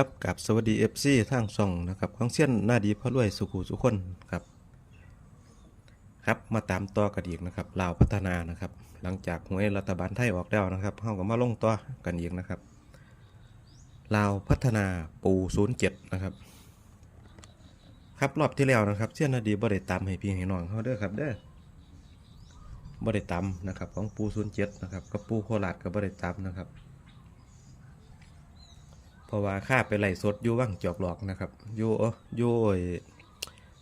ครับกับสวัสดีเอฟซีทางช่องนะครับของเสี้ยนหน้าดีพระรวยสุขุสุขคนครับ ครับมาตามต่อกันอีกนะครับลาวพัฒนานะครับ หลังจากหวยรัฐบาลไทยออกแล้วนะครับเฮาก็มาลงต่อกันอีกนะครับลาวพัฒนาปู07นะครับ ครับรอบที่แล้วนะครับเสี้ยนหนาดีบ่ได้ตามให้พี่ให้น้องเฮาเด้อครับเด้อบ่ได้ตามนะครับของปู07นะครับกับปูโคราชก็บ่ได้ตามนะครับ เพราะว่าข้าไปไล่สดอยู่ว่างจอกหลอกนะครับอยู่อยู่ไอ้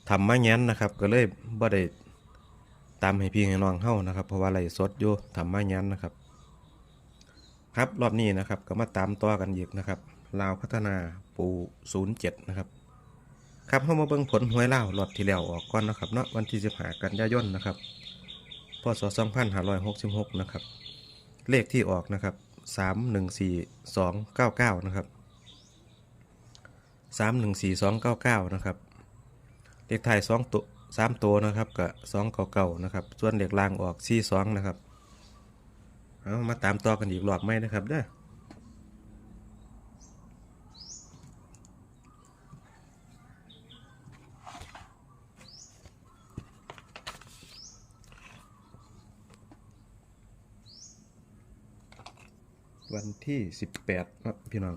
ทำมาแง้นนะครับ ก็เลยบ่ได้ตามให้พี่ให้น้องเฮานะครับ เพราะว่าไล่สดอยู่ทำมาแง้นนะครับ ครับรอบนี้นะครับก็มาตามต่อกันอีกนะครับลาวพัฒนาปู07นะครับครับเฮามาเบิ่งผลหวยลาวรอบที่แล้วออกก่อนนะครับเนาะวันที่15กันยายนนะครับพศ2566 นะครับ เลขที่ออกนะครับ 314299 นะครับ สามหนึ่งสี่สองเก้าเก้านะครับเลขไทายสองตัวสามตัวนะครับกับสองเก้าเก้านะครับ ส่วนเลขล่างออกสี่สองนะครับเอามาตามต่อกันอีกรอบไหมนะครับเด้อวันที่สิบแปดครับพี่น้อง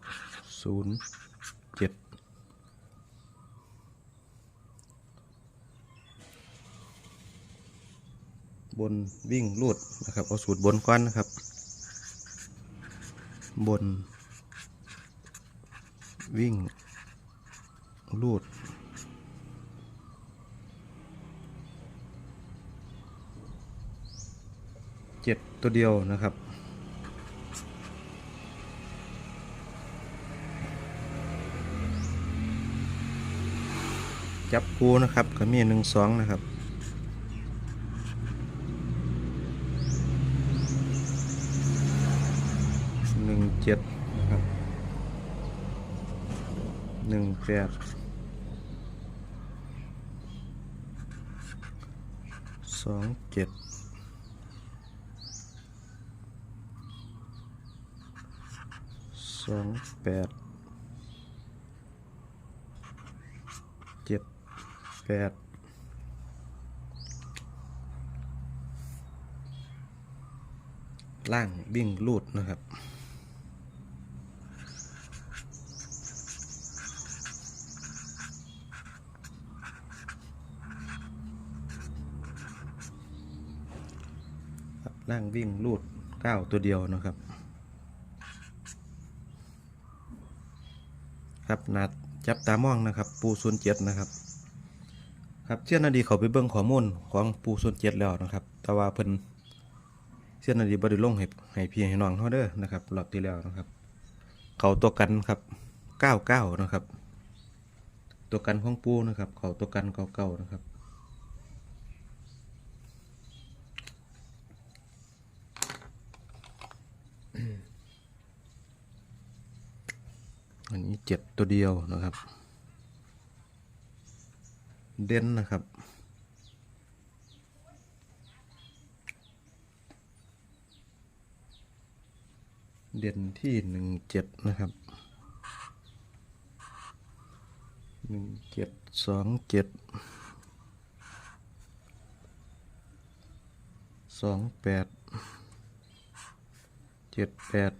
ศูนย์เจ็ดบนวิ่งลูดนะครับ เอาสูตรบนก้อนนะครับ บน วิ่งลูดเจ็ดตัวเดียวนะครับ จับคูนะครับก็มีหนึ่งสองนะครับหนึ่งเจ็ดนะครับหนึ่งแปดสองเจ็ดสองแปด เจ็ดแปดล่างวิ่งลูดนะครับล่างวิ่งลูดเก้าตัวเดียวนะครับ ครับนัดจับตามองนะครับ ปูส่วนเจ็ดนะครับ ครับเชื่อนาดีเขาไปเบิ่งข้อมูลของปูส่วนเจ็ดแล้วนะครับ แต่ว่าเพิ่นเชื่อนาดีบริลงให้ให้พี่ให้น้องเขาเด้อนะครับรอบที่แล้วนะครับ เขาตัวกันครับเก้าเก้านะครับ ตัวกันของปูนะครับ เขาตัวกันเก้าเก้านะครับอันนี้เจ็ดตัวเดียวนะครับ เด่นนะครับ เด่นที่หนึ่งเจ็ดนะครับหนึ่งเจ็ดสองเจ็ดสองแปดเจ็ดแปด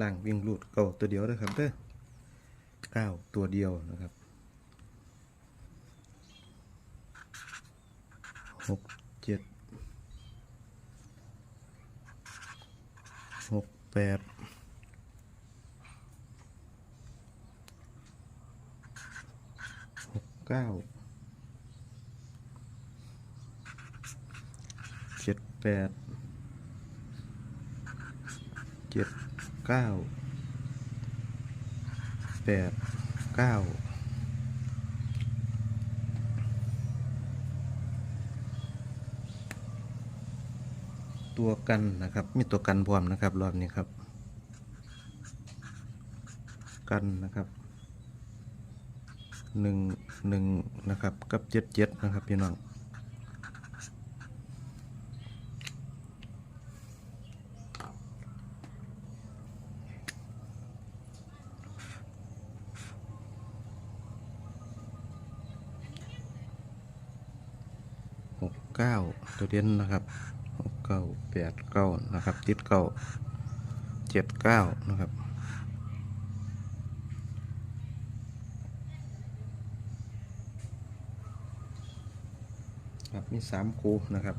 ล่างวิ่งรูดเก้าตัวเดียวนะครับเด้อเก้าตัวเดียวนะครับหกเจ็ดหกแปดหกเก้าเจ็ดแปดเจ็ด เก้าแปดเก้าตัวกันนะครับ มีตัวกันพร้อมนะครับ รอบนี้ครับ กันนะครับหนึ่งหนึ่งนะครับ กับเจ็ดเจ็ดนะครับ พี่น้องหก เก้าตัวเด่นนะครับหกเก้าแปดเก้านะครับ ติดเก้าเจ็ดเก้านะครับครับมีสามคูนะครับ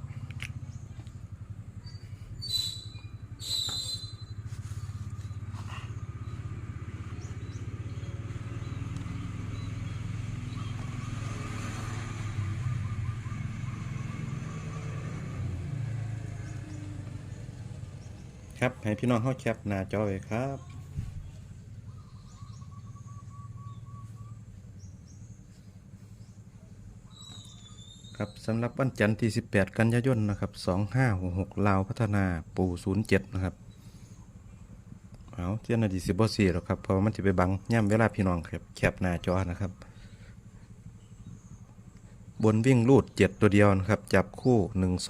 ครับให้พี่น้องเข้าแคปหน้าจอไว้ครับครับสำหรับวันจันทร์ที่ 18 กันยายนนะครับ2566ลาวพัฒนาปู07 นะครับเอาเจ้าหน้าที่สิบสี่หรอกครับเพราะมันจะไปบังย่ำเวลาพี่น้องครับแคบหน้าจอนะครับ บนวิ่งรูด 7 ตัวเดียวนะครับ จับคู่ 1 2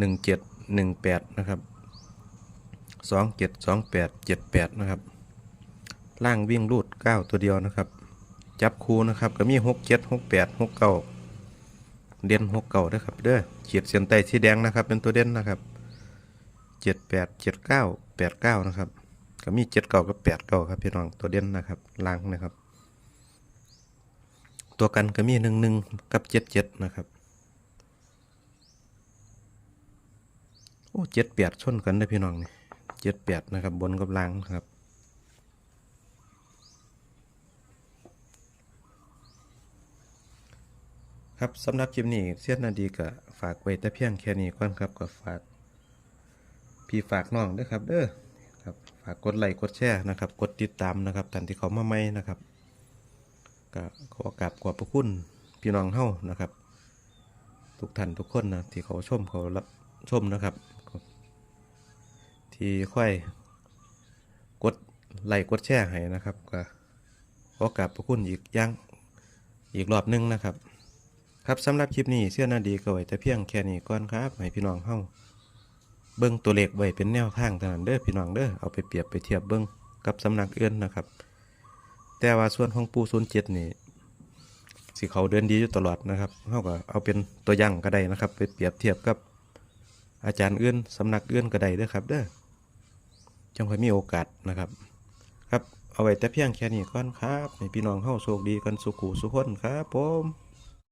1 7 1 8 นะครับ 2 7 2 8 7 8 นะครับ ล่างวิ่งรูด 9 ตัวเดียวนะครับ จับคูนะครับก็มี 6 7 6 8 6 9 เด่น6เก่าด้วยครับเด้อเขียดเส้นใต้สีแดงนะครับ เป็นตัวเด่นนะครับ 7 8 7 9 8 9 นะครับก็มี 7 เก่ากับ8เก่าครับพี่น้องตัวเด่นนะครับล่างนะครับ ตัวกันก็มี 1 1 กับ 7 7 นะครับ อ้เจ็ดแปดชนกันได้พี่น้องนี่เจ็ดแปดนะครับบนกับล่างนะครับครับสำหรับคลิปนี้เสียนาดีก็ฝากไว้แต่เพียงแค่นี้ก่อนครับก็ฝาก พี่ฝากน้องด้วยครับเด้อครับฝากกดไลค์กดแชร์นะครับ กดติดตามนะครับท่านที่เขามาใหม่นะครับก็ขอกราบขอบพระคุณพี่น้องเฮานะครับ ทุกท่านทุกคนนะที่เขาชมเขารับชมนะครับ ที่ค่อยกดไลค์กดแชร์ให้นะครับก็ขอกราบพระคุณอีกยังอีกรอบหนึงนะครับ ครับสำหรับคลิปนี้เสื้อนาดีก็ไว้แต่เพียงแค่นี้ก่อนครับให้พี่น้องเฮาเบิ้งตัวเลขไว้เป็นแนวทางเท่านั้นเด้อพี่น้องเด้อเอาไปเปรียบไปเทียบเบิ้งกับสำนักเอื่นนะครับ แต่ว่าส่วนของปูศูนย์เจ็ดนี่สิเขาเดินดีอยู่ตลอดนะครับเฮาก็เอาเป็นตัวอย่างก็ได้นะครับ ไปเปรียบเทียบกับอาจารย์เอื่นสำนักเอื่นก็ได้เด้อครับเด้อ จังค่อยมีโอกาสนะครับ ครับเอาไว้แต่เพียงแค่นี้ก่อนครับให้พี่น้องเฮาโชคดีกันสุขุสุขคนครับผม